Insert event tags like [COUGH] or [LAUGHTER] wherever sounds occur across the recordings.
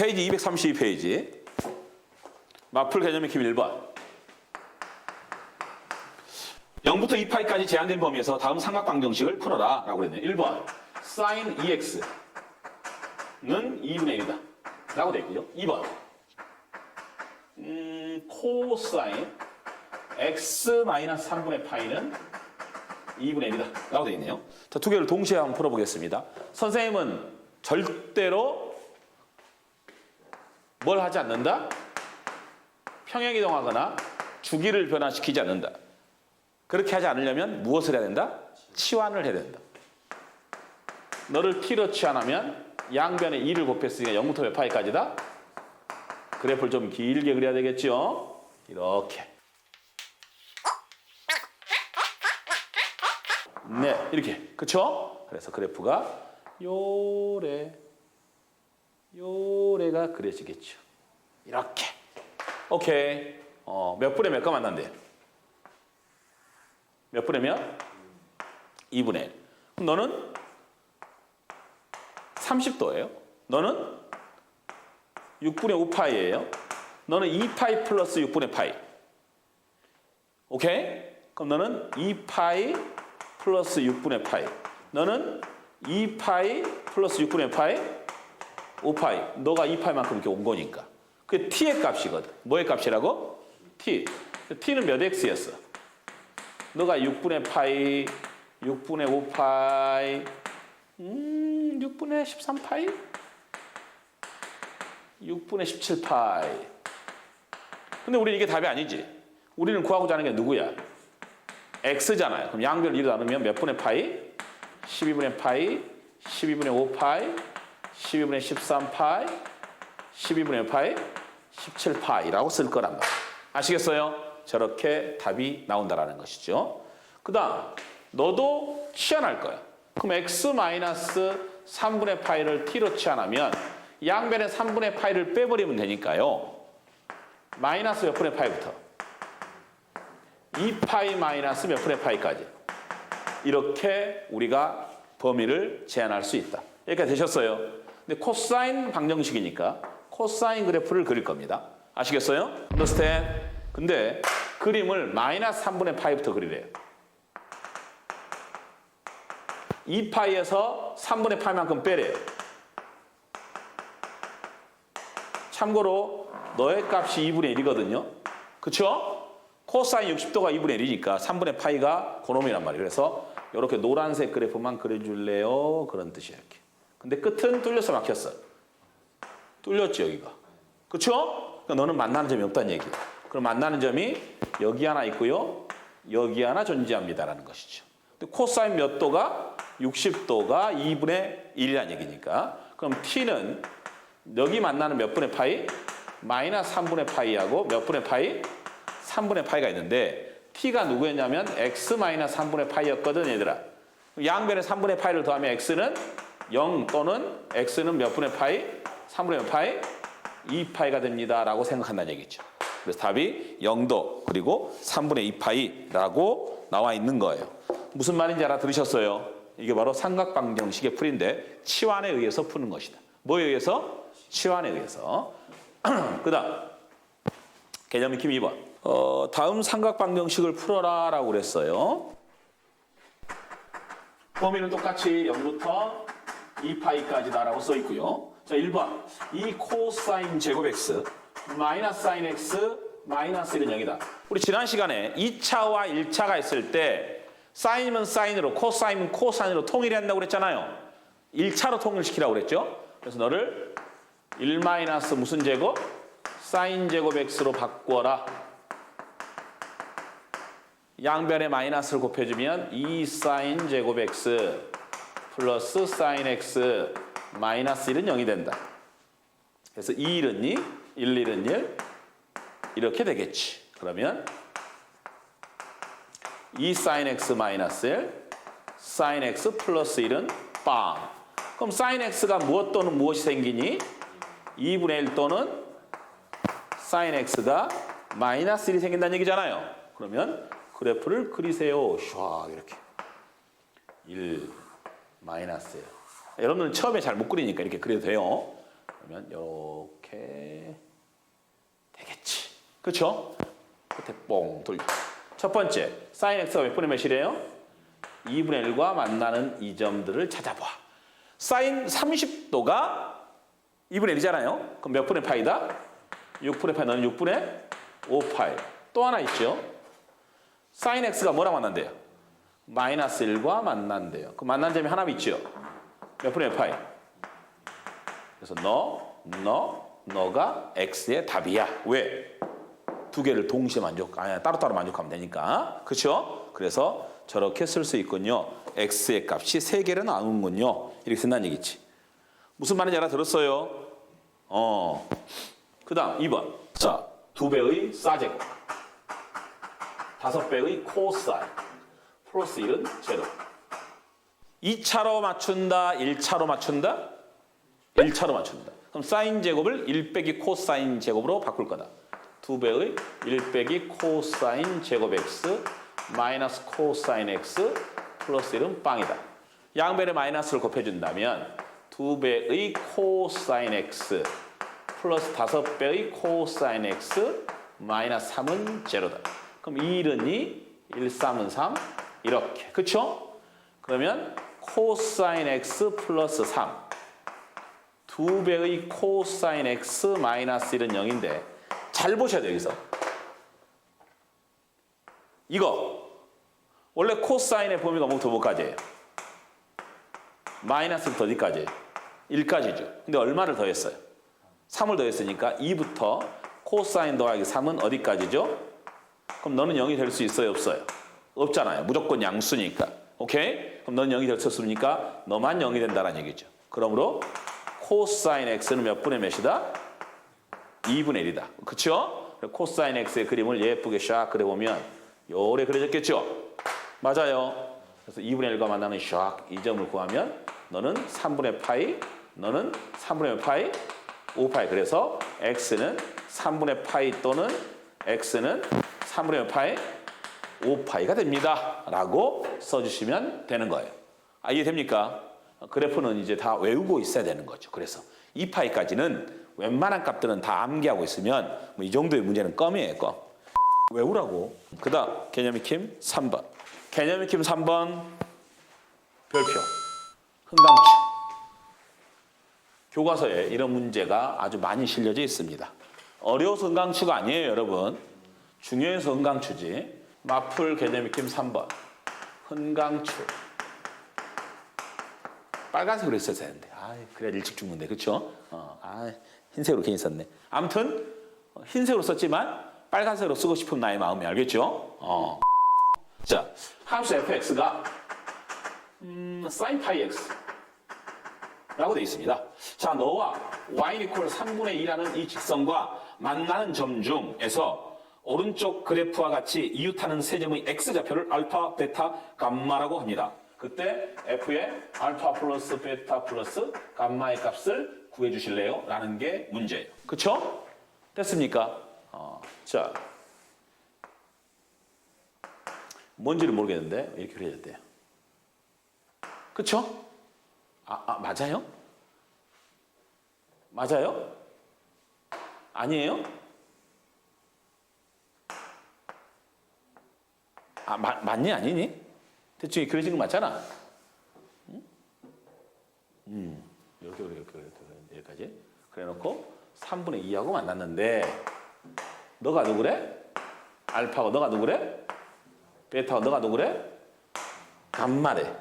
페이지 232페이지. 마플 개념 익힘 1번. 0부터 2파이까지 제한된 범위에서 다음 삼각방정식을 풀어라 라고 그랬네요. 1번 sin EX는 2분의 1이다 라고 되어 있고요. 2번 음, 코사인 x-3분의 파이는 2분의 1이다 라고 되어 있네요. 자, 두 개를 동시에 한번 풀어보겠습니다. 선생님은 절대로 뭘 하지 않는다? 평행이동하거나 주기를 변화시키지 않는다. 그렇게 하지 않으려면 무엇을 해야 된다? 치환을 해야 된다. 너를 t로 치환하면 양변에 2를 곱했으니까 0부터 몇 파이까지다? 그래프를 좀 길게 그려야 되겠죠? 이렇게. 네, 이렇게. 그쵸? 그래서 그래프가 요래, 요래가 그려지겠죠. 이렇게. 오케이. 어, 몇 분에 몇가 만난대요? 몇 분의 몇? 2분의 1. 그럼 너는 30도예요. 너는 6분의 5파이예요. 너는 2파이 플러스 6분의 파이. 오케이? 그럼 너는 2파이 플러스 6분의 파이. 너는 2파이 플러스 6분의 파이 5파이. 너가 2파이만큼 이렇게 온 거니까. 그게 t의 값이거든. 뭐의 값이라고? t. t는 몇 x였어? 너가 6분의 파이, 6분의 5파이, 음, 6분의 13파이? 6분의 17파이. 근데 우리는 이게 답이 아니지. 우리는 구하고자 하는 게 누구야? x잖아요. 그럼 양별 2로 나누면 몇 분의 파이? 12분의 파이, 12분의 5파이, 12분의 13파이, 12분의 파이, 17파이라고 쓸 거란 말이야. 아시겠어요? 저렇게 답이 나온다라는 것이죠. 그 다음, 너도 치환할 거야. 그럼 x-3분의 파이를 t로 치환하면 양변에 3분의 파이를 빼버리면 되니까요. 마이너스 몇 분의 파이부터? 2파이 마이너스 몇 분의 파이까지. 이렇게 우리가 범위를 제한할 수 있다. 여기까지 되셨어요? 근데 코사인 방정식이니까 코사인 그래프를 그릴 겁니다. 아시겠어요? understand? 근데 그림을 마이너스 3분의 파이부터 그리래요. 2파이에서 3분의 파이만큼 빼래요. 참고로 너의 값이 2분의 1이거든요. 그쵸? 코사인 60도가 2분의 1이니까 3분의 파이가 그놈이란 말이에요. 그래서 이렇게 노란색 그래프만 그려줄래요? 그런 뜻이에요. 이렇게. 근데 끝은 뚫려서 막혔어. 뚫렸지 여기가. 그쵸? 그러니까 너는 만나는 점이 없다는 얘기예요. 그럼 만나는 점이 여기 하나 있고요. 여기 하나 존재합니다라는 것이죠. 근데 코사인 몇 도가 60도가 2분의 1이라는 얘기니까 그럼 t는 여기 만나는 몇 분의 파이? 마이너스 3분의 파이하고 몇 분의 파이? 3분의 파이가 있는데 t가 누구였냐면 x 마이너스 3분의 파이였거든 얘들아. 양변에 3분의 파이를 더하면 x는 0 또는 x는 몇 분의 파이? 3분의 몇 파이? 2파이가 됩니다 라고 생각한다는 얘기죠. 그래서 답이 0도 그리고 3분의 2파이라고 나와 있는 거예요. 무슨 말인지 알아들으셨어요? 이게 바로 삼각방정식의 풀인데 치환에 의해서 푸는 것이다. 뭐에 의해서? 치환에 의해서. 그 다음 개념 익힘 2번 어, 다음 삼각방정식을 풀어라 라고 그랬어요. 범위는 똑같이 0부터 2파이까지다 라고 써 있고요. 자 1번 이 코사인 제곱 x 마이너스 사인 x 마이너스 1은 0이다. 우리 지난 시간에 2차와 1차가 있을 때 사인은 사인으로 코사인은 코사인으로 통일한다고 그랬잖아요. 1차로 통일시키라고 그랬죠. 그래서 너를 1 마이너스 무슨 제곱? 사인 제곱 x로 바꾸어라. 양변에 마이너스를 곱해주면 2 사인 제곱 x 플러스 사인 x 마이너스 1은 0이 된다. 그래서 2 1은 2, 1 1은 1 이렇게 되겠지. 그러면 2 사인 x 마이너스 1 사인 x 플러스 1은 빵. 그럼 사인 x가 무엇 또는 무엇이 생기니? 2분의 1 또는 사인 x가 마이너스 1이 생긴다는 얘기잖아요. 그러면 그래프를 그리세요. 슈아 이렇게 1 마이너스 1. 여러분들은 처음에 잘 못 그리니까 이렇게 그려도 돼요. 그러면 이렇게 되겠지. 그렇죠? 끝에 뽕 돌려. 첫 번째, 사인 x가 몇 분의 몇이래요? 2분의 1과 만나는 이 점들을 찾아봐. 사인 30도가 2분의 1이잖아요. 그럼 몇 분의 파이다? 6분의 파이, 너는 6분의 5파이. 또 하나 있죠. 사인 x가 뭐랑 만난대요? 마이너스 1과 만난대요. 그 만난 점이 하나 있죠. 몇 분의 몇 파이? 그래서 너, 너, 너가 x의 답이야. 왜? 두 개를 동시에 만족, 아니 따로따로 만족하면 되니까. 그렇죠? 그래서 저렇게 쓸 수 있군요. x의 값이 세 개로 나오는군요. 이렇게 쓴다는 얘기지. 무슨 말인지 알아들었어요? 어. 그 다음 2번. 자, 두 배의 사제곱. 다섯 배의 코사인. 플러스 1은 제로. 2차로 맞춘다, 1차로 맞춘다? 1차로 맞춘다. 그럼 사인 제곱을 1 빼기 코사인 제곱으로 바꿀 거다. 두 배의 1 빼기 코사인 제곱 x 마이너스 코사인 x 플러스 1은 빵이다. 양변에 마이너스를 곱해준다면 두 배의 코사인 x 플러스 다섯 배의 코사인 x 마이너스 3은 제로다. 그럼 2는 2, 1, 3은 3 이렇게. 그쵸? 그러면 코사인 x 플러스 3 두 배의 코사인 x 마이너스 1은 0인데 잘 보셔야 돼요 여기서 이거 원래 코사인의 범위가 뭐부터 뭐까지예요? 마이너스부터 어디까지? 1까지죠 근데 얼마를 더했어요? 3을 더했으니까 2부터 코사인 더하기 3은 어디까지죠? 그럼 너는 0이 될 수 있어요 없어요? 없잖아요 무조건 양수니까 오케이? 그럼 너는 0이 될수 없으니까 너만 0이 된다는 얘기죠 그러므로 코사인 x는 몇 분의 몇이다? 2분의 1이다. 그쵸? 코사인 x의 그림을 예쁘게 샥 그려보면 요래 그려졌겠죠? 맞아요. 그래서 2분의 1과 만나는 샥 이 점을 구하면 너는 3분의 파이, 너는 3분의 파이, 5파이. 그래서 x는 3분의 파이 또는 x는 3분의 파이, 5파이가 됩니다. 라고 써주시면 되는 거예요. 아, 이해됩니까? 그래프는 이제 다 외우고 있어야 되는 거죠. 그래서 2파이까지는 웬만한 값들은 다 암기하고 있으면 뭐 이 정도의 문제는 껌이에요, 껌. 외우라고. 그 다음 개념 익힘 3번. 개념 익힘 3번 별표. 흥강추. 교과서에 이런 문제가 아주 많이 실려져 있습니다. 어려워서 흥강추가 아니에요, 여러분. 중요해서 흥강추지. 마풀 개념 익힘 3번. 흥강추. 빨간색으로 있어야 되는데. 아, 그래야 일찍 죽는데, 그렇죠? 어, 아, 흰색으로 괜히 썼네. 아무튼 어, 흰색으로 썼지만 빨간색으로 쓰고 싶은 나의 마음이 알겠죠? 어. 자, 함수 fx가 음, sin 파이 x 라고 되어 있습니다. 자, 너와 y 이퀄 3분의 2라는 이 직선과 만나는 점 중에서 오른쪽 그래프와 같이 이웃하는 세 점의 x좌표를 알파, 베타, 감마라고 합니다. 그때 f의 알파 플러스 베타 플러스 감마의 값을 구해 주실래요? 라는 게 문제예요. 그쵸? 됐습니까? 어, 자. 뭔지를 모르겠는데 이렇게 그려졌대요. 그쵸? 아, 아 맞아요? 맞아요? 아니에요? 아, 마, 맞니 아니니? 대충 그려진 거 맞잖아. 응? 음, 이렇게 이렇게 이렇게 여기까지. 그래놓고 3분의 2하고 만났는데 너가 누구래? 알파가 너가 누구래? 베타가 너가 누구래? 감마래.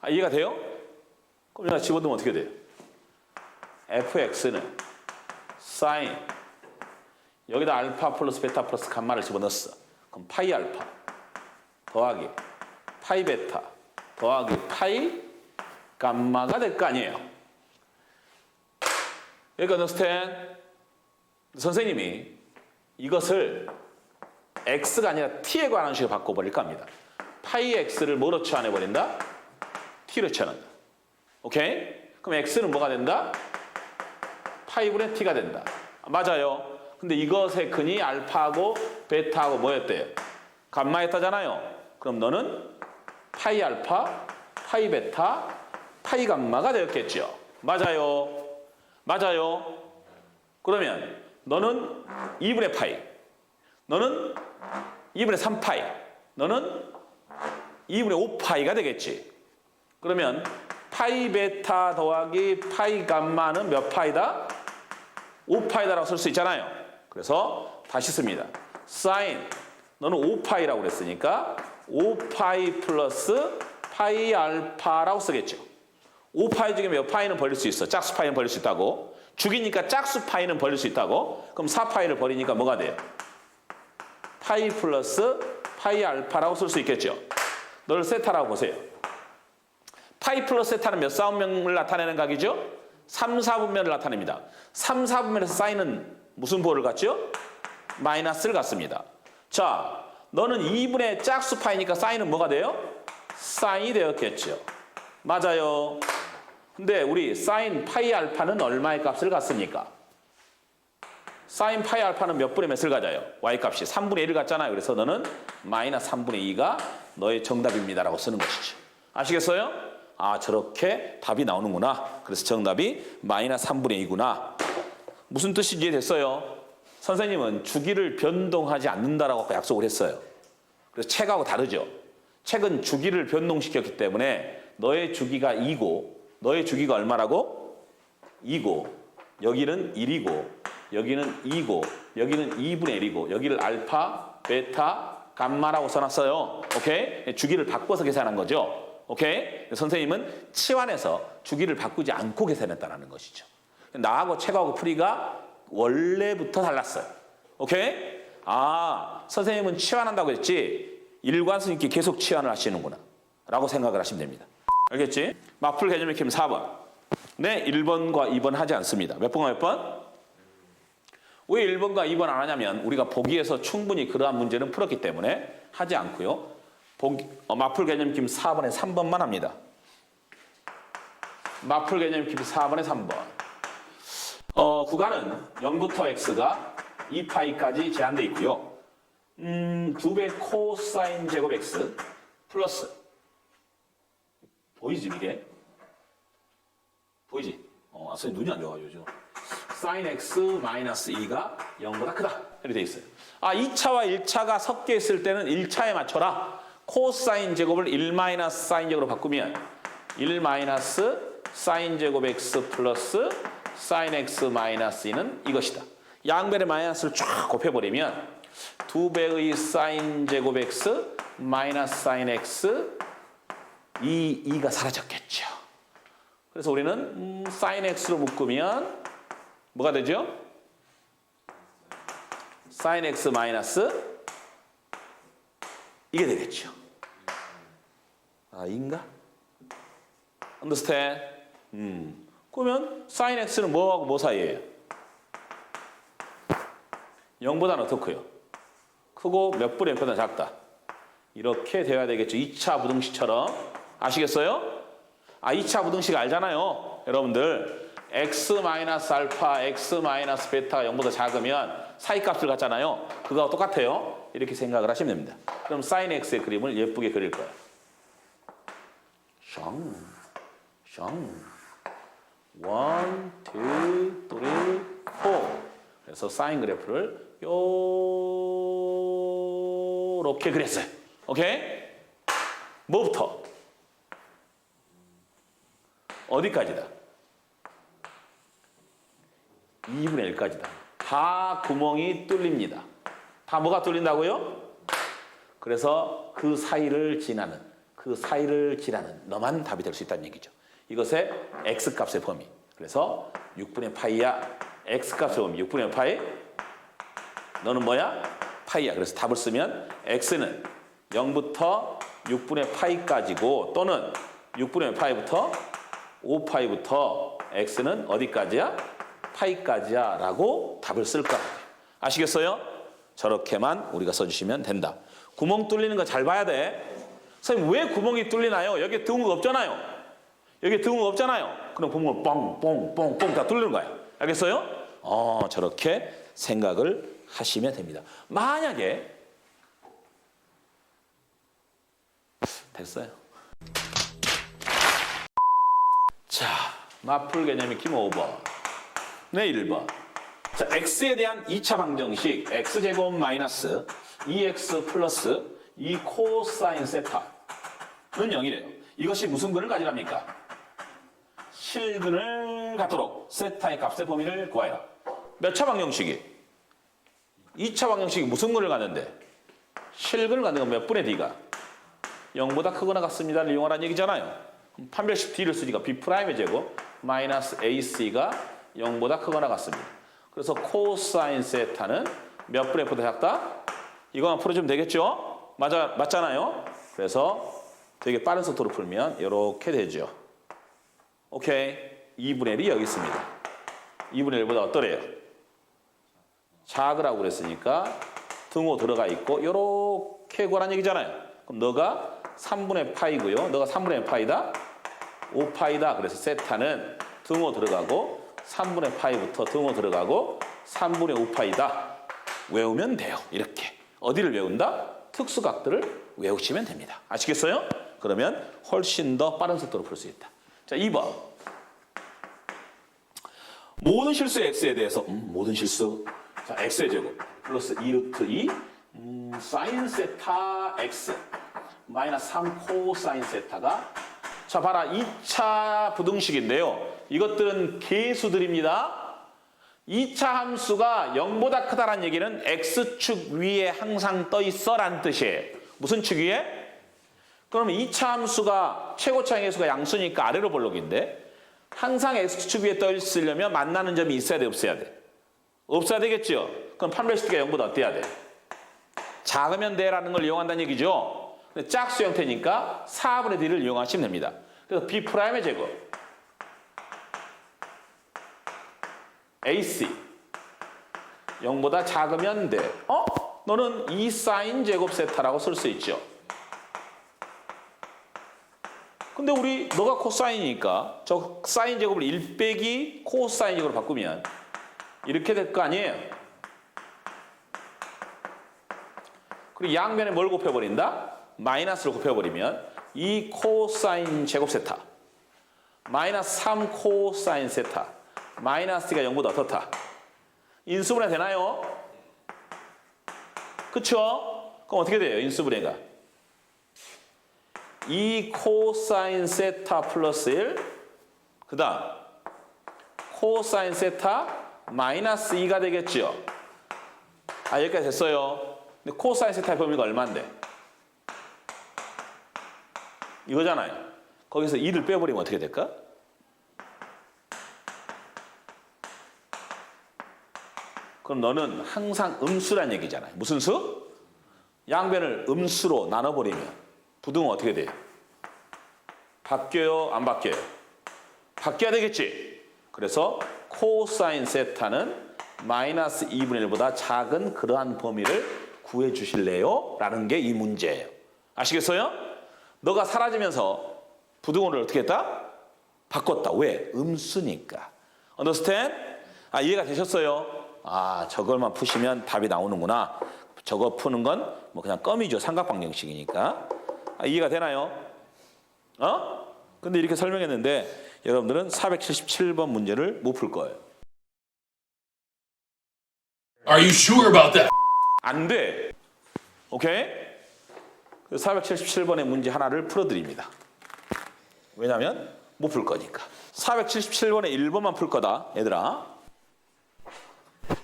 아, 이해가 돼요? 그럼 내가 집어넣으면 어떻게 돼요? fx는 사인 여기다 알파 플러스 베타 플러스 감마를 집어넣었어. 그럼 파이 알파 더하기 파이 베타 더하기 파이 감마가 될 거 아니에요. 그러니까 understand? 선생님이 이것을 x가 아니라 t에 관한 식으로 바꿔버릴까 합니다. 파이 x를 뭐로 치환해버린다? t로 치환한다. 오케이? 그럼 x는 뭐가 된다? 파이분의 t가 된다. 맞아요. 근데 이것의 근이 알파하고 베타하고 뭐였대요? 감마였다잖아요. 그럼 너는 파이 알파, 파이 베타, 파이 감마가 되었겠죠. 맞아요. 맞아요. 그러면 너는 2분의 파이, 너는 2분의 3파이, 너는 2분의 5파이가 되겠지. 그러면 파이 베타 더하기 파이 감마는 몇 파이다? 5파이다라고 쓸 수 있잖아요. 그래서 다시 씁니다. 사인 너는 5파이라고 그랬으니까 5파이 플러스 파이 알파라고 쓰겠죠. 5파이 중에 몇 파이는 버릴 수 있어? 짝수 파이는 버릴 수 있다고. 죽이니까 짝수 파이는 버릴 수 있다고. 그럼 4파이를 버리니까 뭐가 돼요? 파이 플러스 파이 알파라고 쓸 수 있겠죠. 너를 세타라고 보세요. 파이 플러스 세타는 몇 사분면을 나타내는 각이죠? 3, 4분면을 나타냅니다. 3, 4분면에서 사인은 무슨 부호를 갖죠? 마이너스를 갖습니다. 자, 너는 2분의 짝수 파이니까 사인은 뭐가 돼요? 사인이 되었겠죠. 맞아요. 근데 우리 사인 파이 알파는 얼마의 값을 갖습니까? 사인 파이 알파는 몇 분의 몇을 가져요? y 값이 3분의 1을 갖잖아요. 그래서 너는 마이너스 3분의 2가 너의 정답입니다라고 쓰는 것이죠. 아시겠어요? 아 저렇게 답이 나오는구나. 그래서 정답이 마이너스 3분의 2구나. 무슨 뜻인지 이해됐어요? 선생님은 주기를 변동하지 않는다라고 약속을 했어요. 그래서 책하고 다르죠. 책은 주기를 변동시켰기 때문에 너의 주기가 2고 너의 주기가 얼마라고? 2고 여기는 1이고 여기는 2고 여기는 2분의 1이고 여기를 알파, 베타, 감마라고 써놨어요. 오케이? 주기를 바꿔서 계산한 거죠. 오케이? 선생님은 치환해서 주기를 바꾸지 않고 계산했다는 것이죠. 나하고 책하고 풀이가 원래부터 달랐어요. 오케이? 아, 선생님은 치환한다고 했지 일관성 있게 계속 치환을 하시는구나. 라고 생각을 하시면 됩니다. 알겠지? 마플 개념 익힘 4번. 네, 1번과 2번 하지 않습니다. 몇 번과 몇 번? 왜 1번과 2번 안 하냐면 우리가 보기에서 충분히 그러한 문제는 풀었기 때문에 하지 않고요. 어, 마플 개념 익힘 4번에 3번만 합니다. 마플 개념 익힘 4번에 3번. 어, 구간은 0부터 x가 2파이까지 제한되어 있고요. 음, 2배 코사인 제곱 x 플러스 보이지 이게? 보이지? 어, 아, 선생님 눈이 안 좋아가지고. 사인 x 마이너스 2가 0보다 크다. 이렇게 돼 있어요. 아, 2차와 1차가 섞여 있을 때는 1차에 맞춰라. 코사인 제곱을 1 마이너스 사인 제곱으로 바꾸면 1 마이너스 사인 제곱 x 플러스 사인 x 마이너스 2는 이것이다. 양변의 마이너스를 쫙 곱해버리면 두 배의 사인 제곱 x 마이너스 사인 x 이 2가 사라졌겠죠. 그래서 우리는 음, 사인 x로 묶으면 뭐가 되죠? 사인 x 마이너스 이게 되겠죠. 아, 인가? understand? 음. 그러면 사인 x는 뭐하고 뭐 사이예요? 0보다는 어떻고요? 크고 몇 분의 몇보다 작다. 이렇게 돼야 되겠죠. 2차 부등식처럼. 아시겠어요? 아, 2차 부등식 알잖아요. 여러분들. x 마이너스 알파, x 마이너스 베타가 0보다 작으면 사이 값을 갖잖아요. 그거와 똑같아요. 이렇게 생각을 하시면 됩니다. 그럼 사인 x의 그림을 예쁘게 그릴 거예요. 샹, 샹. 원, 투, 쓰리, 포. 그래서 사인 그래프를 요렇게 그렸어요. 오케이? 뭐부터? 어디까지다? 2분의 1까지다. 다 구멍이 뚫립니다. 다 뭐가 뚫린다고요? 그래서 그 사이를 지나는, 그 사이를 지나는 너만 답이 될 수 있다는 얘기죠. 이것의 x값의 범위. 그래서 6분의 파이야. x값의 범위 6분의 파이. 너는 뭐야? 파이야. 그래서 답을 쓰면 x는 0부터 6분의 파이까지고 또는 6분의 파이부터 5파이부터 x는 어디까지야? 파이까지야 라고 답을 쓸 거야. 아시겠어요? 저렇게만 우리가 써주시면 된다. 구멍 뚫리는 거 잘 봐야 돼. 선생님 왜 구멍이 뚫리나요? 여기 등호가 없잖아요. 여기 등호가 없잖아요. 그럼 구멍을 뻥뻥뻥뻥 다 뚫리는 거야. 알겠어요? 어 저렇게 생각을 하시면 됩니다. 만약에 됐어요. 자, 마플 개념이 김 5번. 네, 1번. 자, x에 대한 2차 방정식 x제곱 마이너스 2x 플러스 2 코사인 세타는 0이래요. 이것이 무슨 근을 가지랍니까? 실근을 갖도록 세타의 값의 범위를 구하여라. 몇 차 방정식이? 2차 방정식이 무슨 근을 갖는데? 실근을 갖는 건 몇 분의 d가? 0보다 크거나 같습니다를 이용하라는 얘기잖아요. 판별식 d를 쓰니까 b'의 제곱 마이너스 ac가 0보다 크거나 같습니다. 그래서 코사인 세타는 몇 분의 f보다 작다? 이거만 풀어주면 되겠죠? 맞아, 맞잖아요? 그래서 되게 빠른 속도로 풀면 이렇게 되죠. 오케이. 2분의 1이 여기 있습니다. 2분의 1보다 어떠래요? 작으라고 그랬으니까 등호 들어가 있고 이렇게 구하라는 얘기잖아요. 그럼 너가 3분의 파이고요. 너가 3분의 파이다. 5파이다. 그래서 세타는 등호 들어가고 3분의 파이부터 등호 들어가고 3분의 5파이다. 외우면 돼요. 이렇게. 어디를 외운다? 특수각들을 외우시면 됩니다. 아시겠어요? 그러면 훨씬 더 빠른 속도로 풀 수 있다. 자, 2번. 모든 실수 x에 대해서 음, 모든 실수. 자 x의 제곱 플러스 2 루트 2 음, 사인 세타 x 마이너스 3 코사인 세타가 자 봐라. 2차 부등식인데요. 이것들은 계수들입니다. 2차 함수가 0보다 크다란 얘기는 x축 위에 항상 떠 있어 라는 뜻이에요. 무슨 축 위에? 그러면 2차 함수가 최고차의 계수가 양수니까 아래로 볼록인데 항상 x축 위에 떠 있으려면 만나는 점이 있어야 돼, 없어야 돼? 없어야 되겠죠? 그럼 판별식가 0보다 어때야 돼? 작으면 돼라는 걸 이용한다는 얘기죠. 짝수 형태니까 4분의 d를 이용하시면 됩니다. 그래서 b'의 제곱 ac 0보다 작으면 돼. 어? 너는 2 사인 제곱 세타라고 쓸 수 있죠. 근데 우리 너가 코사인이니까 저 사인 제곱을 1 빼기 코사인 제곱으로 바꾸면 이렇게 될 거 아니에요. 그리고 양변에 뭘 곱해버린다? 마이너스를 곱해버리면 2 코사인 제곱 세타 마이너스 3 코사인 세타 마이너스 t가 0보다 어떻다? 인수분해 되나요? 그쵸? 그럼 어떻게 돼요? 인수분해가 2 코사인 세타 플러스 1. 그 다음 코사인 세타 마이너스 2가 되겠죠. 아 여기까지 됐어요. 근데 코사인 세타의 범위가 얼마인데? 이거잖아요. 거기서 2를 빼버리면 어떻게 될까? 그럼 너는 항상 음수란 얘기잖아요. 무슨 수? 양변을 음수로 나눠버리면 부등은 어떻게 돼요? 바뀌어요? 안 바뀌어요? 바뀌어야 되겠지? 그래서 코사인 세타는 마이너스 2분의 1보다 작은 그러한 범위를 구해 주실래요? 라는 게 이 문제예요. 아시겠어요? 너가 사라지면서 부등호를 어떻게 했다? 바꿨다. 왜? 음수니까. understand? 아, 이해가 되셨어요? 아, 저걸만 푸시면 답이 나오는구나. 저거 푸는 건 뭐 그냥 껌이죠. 삼각방정식이니까. 아, 이해가 되나요? 어? 근데 이렇게 설명했는데 여러분들은 477번 문제를 못 풀 거예요. Are you sure about that? 안 돼. 오케이? 477번의 문제 하나를 풀어드립니다. 왜냐면 못 풀 거니까. 477번의 1번만 풀 거다, 얘들아.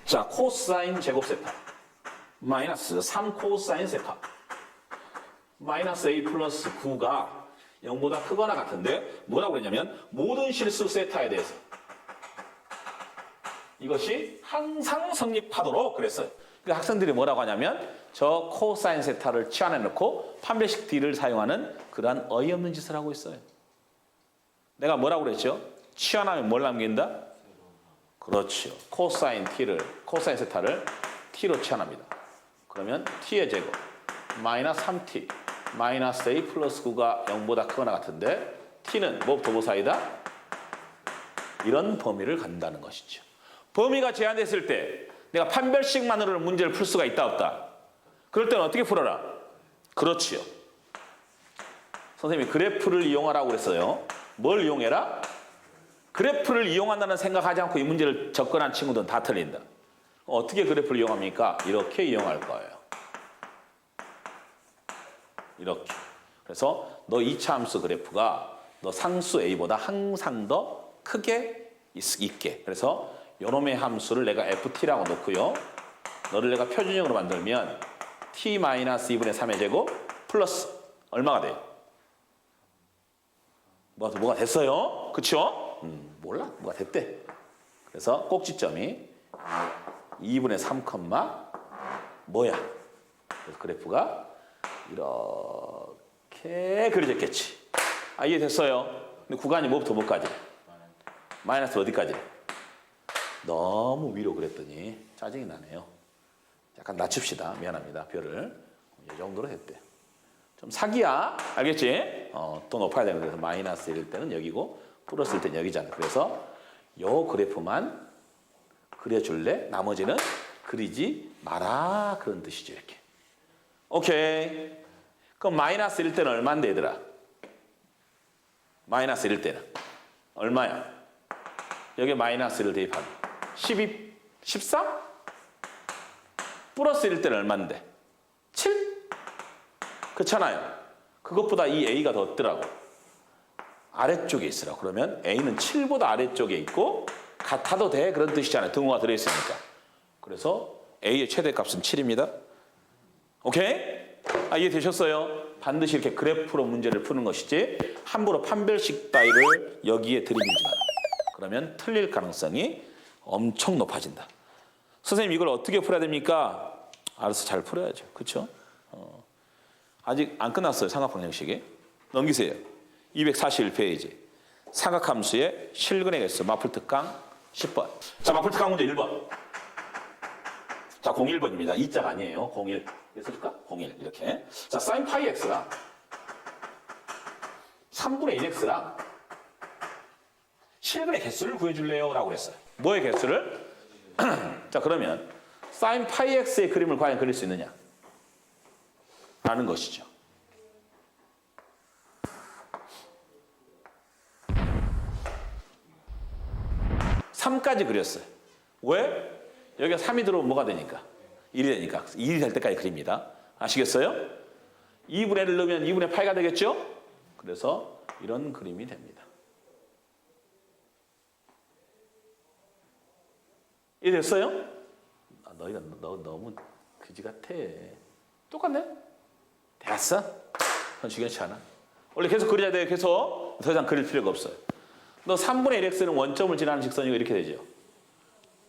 자, 코사인 제곱 세타. 마이너스 3 코사인 세타. 마이너스 a 플러스 9가 0보다 크거나 같은데 뭐라고 그랬냐면 모든 실수 세타에 대해서 이것이 항상 성립하도록 그랬어요. 그 학생들이 뭐라고 하냐면 저 코사인 세타를 치환해 놓고 판별식 d를 사용하는 그러한 어이없는 짓을 하고 있어요. 내가 뭐라고 그랬죠? 치환하면 뭘 남긴다? 그렇죠. 코사인 t를 코사인 세타를 t로 치환합니다. 그러면 t의 제곱 마이너스 3t 마이너스 a 플러스 9가 0보다 크거나 같은데 t는 뭐부터 뭐 사이다? 이런 범위를 갖는다는 것이죠. 범위가 제한됐을 때 내가 판별식만으로는 문제를 풀 수가 있다 없다. 그럴 때는 어떻게 풀어라? 그렇지요. 선생님이 그래프를 이용하라고 그랬어요. 뭘 이용해라? 그래프를 이용한다는 생각하지 않고 이 문제를 접근한 친구들은 다 틀린다. 어떻게 그래프를 이용합니까? 이렇게 이용할 거예요. 이렇게. 그래서 너 이차 함수 그래프가 너 상수 a보다 항상 더 크게 있, 있게. 그래서 요놈의 함수를 내가 ft라고 놓고요. 너를 내가 표준형으로 만들면 t-2분의 3의 제곱 플러스 얼마가 돼요? 뭐가, 뭐가 됐어요? 그쵸? 음, 몰라. 뭐가 됐대. 그래서 꼭지점이 2분의 3 컴마 뭐야? 그래서 그래프가 이렇게 그려졌겠지. 아, 이해됐어요? 근데 구간이 뭐부터 뭐까지? 마이너스 어디까지? 너무 위로 그랬더니 짜증이 나네요. 약간 낮춥시다. 미안합니다. 별을. 이 정도로 됐대. 좀 사기야. 알겠지? 어, 또 높아야 되는 그래서 마이너스일 때는 여기고 플러스일 때는 여기잖아. 그래서 요 그래프만 그려줄래? 나머지는 그리지 마라. 그런 뜻이죠. 이렇게. 오케이. 그럼 마이너스 1 때는 얼마인데 얘들아? 마이너스 1 때는 얼마야? 여기 마이너스를 대입하면 12, 14? 플러스 1 때는 얼마인데? 7? 그렇잖아요. 그것보다 이 A가 더 없더라고. 아래쪽에 있으라고. 그러면 A는 7보다 아래쪽에 있고 같아도 돼. 그런 뜻이잖아요. 등호가 들어있으니까. 그래서 A의 최대값은 7입니다. 오케이? 아, 이해되셨어요? 반드시 이렇게 그래프로 문제를 푸는 것이지 함부로 판별식 따위를 여기에 들이밀지 마라. 그러면 틀릴 가능성이 엄청 높아진다. 선생님 이걸 어떻게 풀어야 됩니까? 알아서 잘 풀어야죠. 그렇죠? 아직 안 끝났어요. 삼각방정식이. 넘기세요. 241페이지. 삼각함수의 실근의 개수 마플 특강 10번. 자, 마플 특강 문제 1번. 자, 01번입니다. 2자가 아니에요. 01. 됐을까? 01. 이렇게. 자, 사인 파이 x랑 3분의 1x랑 실근의 개수를 구해줄래요? 라고 그랬어요. 뭐의 개수를? [CLEARS THROAT] 자, 그러면 사인 파이 x의 그림을 과연 그릴 수 있느냐? 라는 것이죠. 삼까지 그렸어요. 왜? 여기가 3이 들어오면 뭐가 되니까? 1이 되니까. 1이 될 때까지 그립니다. 아시겠어요? 2분의 1을 넣으면 2분의 8가 되겠죠? 그래서 이런 그림이 됩니다. 이해됐어요? 아, 너희가 너, 너무 그지 같아. 똑같네? 됐어? 그건 중요치 않아. 원래 계속 그려야 돼요. 계속. 더 이상 그릴 필요가 없어요. 너 3분의 1x는 원점을 지나는 직선이고 이렇게 되죠.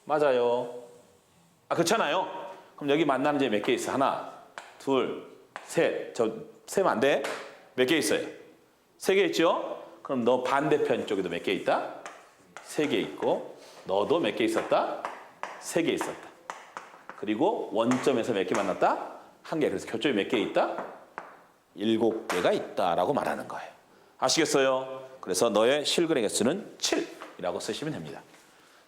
맞아요. 아, 그렇잖아요. 그럼 여기 만나는 점몇개 있어? 하나, 둘, 셋. 저 세면 안 돼? 몇 개 있어요? 세 개 있죠? 그럼 너 반대편 쪽에도 몇 개 있다? 세 개 있고 너도 몇 개 있었다? 세 개 있었다. 그리고 원점에서 몇 개 만났다? 한 개. 그래서 교점이 몇 개 있다? 일곱 개가 있다라고 말하는 거예요. 아시겠어요? 그래서 너의 실근의 개수는 7이라고 쓰시면 됩니다.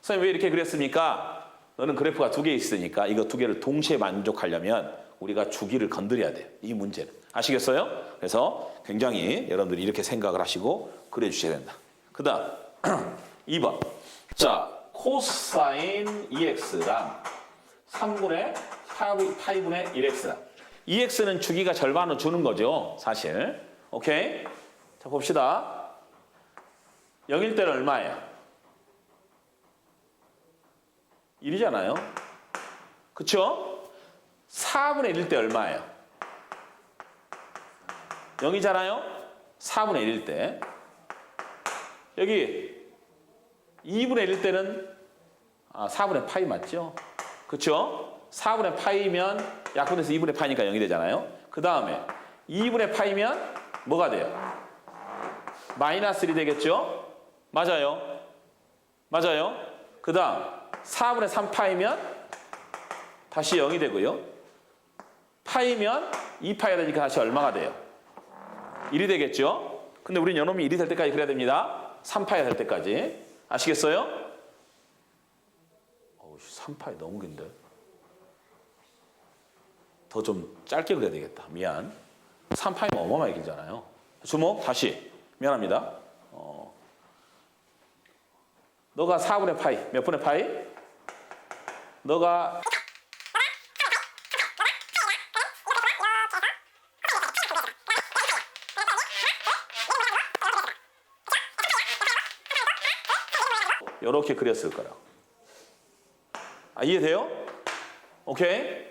선생님 왜 이렇게 그랬습니까? 너는 그래프가 두 개 있으니까 이거 두 개를 동시에 만족하려면 우리가 주기를 건드려야 돼요. 이 문제는. 아시겠어요? 그래서 굉장히 여러분들이 이렇게 생각을 하시고 그려 주셔야 된다. 그 다음 [CLEARS THROAT] 2번. 자, 코사인 2x랑 3분의 8분의 1x랑 2x는 주기가 절반으로 주는 거죠. 사실. 오케이? 자, 봅시다. 0일 때는 얼마예요? 1이잖아요. 그쵸? 4분의 1일 때 얼마예요? 0이잖아요? 4분의 1일 때. 여기 2분의 1일 때는 아, 4분의 파이 맞죠? 그쵸? 4분의 파이면 약분해서 2분의 파이니까 0이 되잖아요. 그 다음에 2분의 파이면 뭐가 돼요? 마이너스 1이 되겠죠? 맞아요. 맞아요. 그 다음 4분의 3파이면 다시 0이 되고요. 파이면 2파이가 되니까 다시 얼마가 돼요? 1이 되겠죠? 근데 우린 요놈이 1이 될 때까지 그래야 됩니다. 3파이가 될 때까지. 아시겠어요? 어우, 3파이 너무 긴데. 더 좀 짧게 그려야 되겠다. 미안. 3파이면 어마어마하게 길잖아요. 주목, 다시. 미안합니다. 어. 너가 4분의 파이. 몇 분의 파이? 너가 이렇게 그렸을 거라고. 아, 이해돼요? 오케이?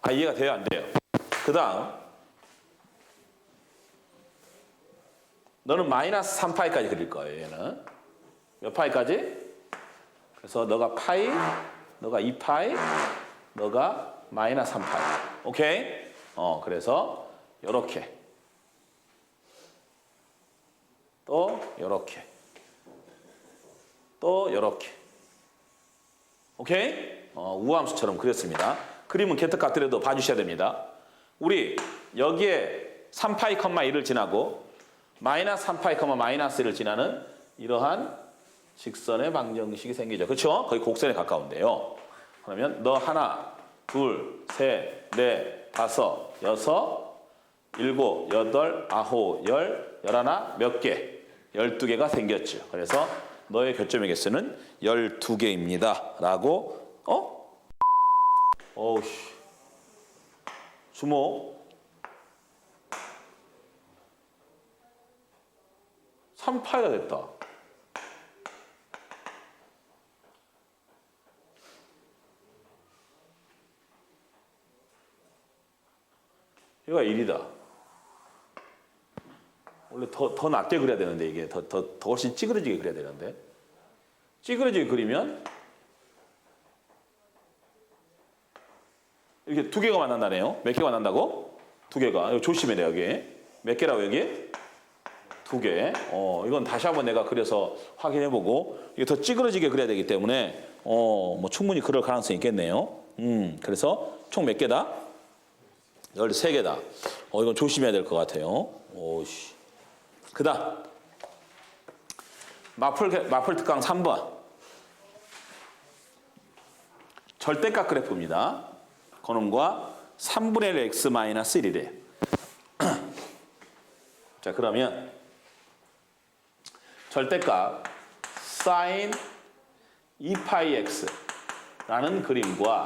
아, 이해가 돼요? 안 돼요? 그 다음. 너는 마이너스 3파이까지 그릴 거예요, 얘는. 몇 파이까지? 그래서 너가 파이, 너가 2파이, 너가 마이너스 3파이. 오케이? 어, 그래서 요렇게. 또 요렇게. 또 요렇게. 오케이? 어, 우함수처럼 그렸습니다. 그림은 개특같더라도 봐주셔야 됩니다. 우리 여기에 3파이 컴마 1을 지나고 마이너스 3파이 컴마 마이너스 1을 지나는 이러한 직선의 방정식이 생기죠. 그렇죠? 거의 곡선에 가까운데요. 그러면 너 하나, 둘, 셋, 넷, 다섯, 여섯, 일곱, 여덟, 아홉, 열, 열하나, 몇 개? 열두 개가 생겼죠. 그래서 너의 교점의 개수는 열두 개입니다. 라고, 어? 어우씨. 주모. 3파이가 됐다. 얘가 1이다. 원래 더, 더 낮게 그려야 되는데 이게 더, 더, 더 훨씬 찌그러지게 그려야 되는데 찌그러지게 그리면 이렇게 두 개가 만난다네요. 몇 개가 만난다고? 두 개가. 이거 조심해야 돼 여기. 몇 개라고 여기? 두 개. 어, 이건 다시 한번 내가 그려서 확인해보고 이게 더 찌그러지게 그려야 되기 때문에 어, 뭐 충분히 그럴 가능성이 있겠네요. 음, 그래서 총 몇 개다? 13개다. 어, 이건 조심해야 될 것 같아요. 오씨. 그 다음. 마플, 마플 특강 3번. 절대값 그래프입니다. 그놈과 3분의 1 x 마이너스 1이래. [CLEARS THROAT] 자, 그러면 절대값 sin 2파이 x라는 그림과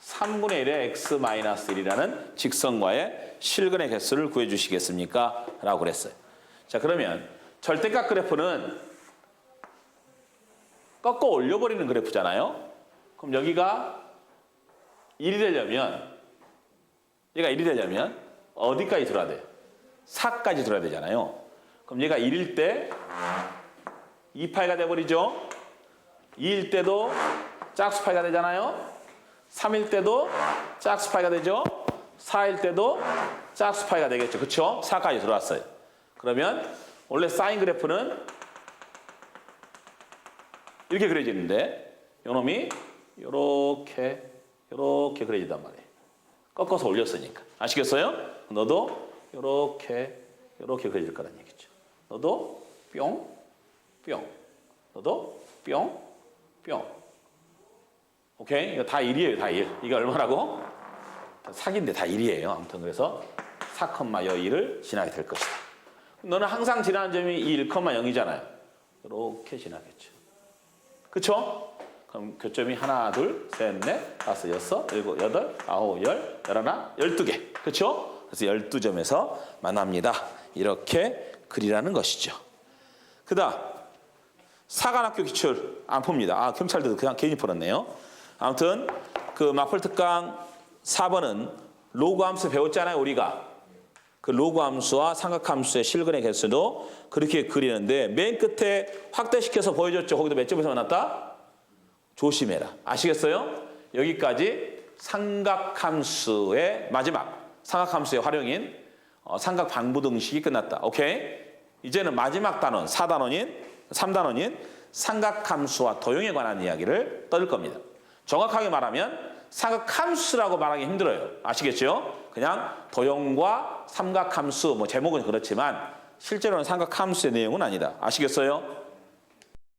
3분의 1의 x 마이너스 1이라는 직선과의 실근의 개수를 구해 주시겠습니까? 라고 그랬어요. 자, 그러면 절대값 그래프는 꺾어 올려버리는 그래프잖아요. 그럼 여기가 1이 되려면 얘가 1이 되려면 어디까지 들어야 돼요? 4까지 들어야 되잖아요. 그럼 얘가 1일 때 2파이가 돼버리죠. 2일 때도 짝수파이가 되잖아요. 3일 때도 짝수파이가 되죠. 4일 때도 짝수파이가 되겠죠. 그렇죠? 4까지 들어왔어요. 그러면 원래 사인 그래프는 이렇게 그려지는데 요놈이 요렇게 요렇게 그려진단 말이에요. 꺾어서 올렸으니까. 아시겠어요? 너도 요렇게 요렇게 그려질 거란 얘기죠. 너도 뿅, 뿅. 너도 뿅, 뿅. 오케이? 이거 다 1이에요, 다 1. 이게 얼마라고? 사기인데 다 1이에요. 아무튼 그래서 4컴마 여 1을 지나게 될 것이다. 너는 항상 지나는 점이 1, 0이잖아요. 이렇게 지나겠죠. 그쵸? 그럼 교점이 하나, 둘, 셋, 넷, 다섯, 여섯, 일곱, 여덟, 아홉, 열, 열하나, 열두 개. 그쵸? 그래서 열두 점에서 만납니다. 이렇게 그리라는 것이죠. 그 다음, 사관학교 기출 안 풉니다. 아, 경찰들도 그냥 괜히 풀었네요. 아무튼, 그 마플 특강 4번은 로그 함수 배웠잖아요, 우리가. 그 로그 함수와 삼각 함수의 실근의 개수도 그렇게 그리는데 맨 끝에 확대시켜서 보여줬죠. 거기도 몇 점에서 만났다? 조심해라. 아시겠어요? 여기까지 삼각함수의 마지막 삼각함수의 활용인 어, 삼각 방부 등식이 끝났다. 오케이? 이제는 마지막 단원, 4단원인 3단원인 삼각함수와 도형에 관한 이야기를 떠들 겁니다. 정확하게 말하면 삼각함수라고 말하기 힘들어요. 아시겠죠? 그냥 도형과 삼각함수 뭐 제목은 그렇지만 실제로는 삼각함수의 내용은 아니다. 아시겠어요?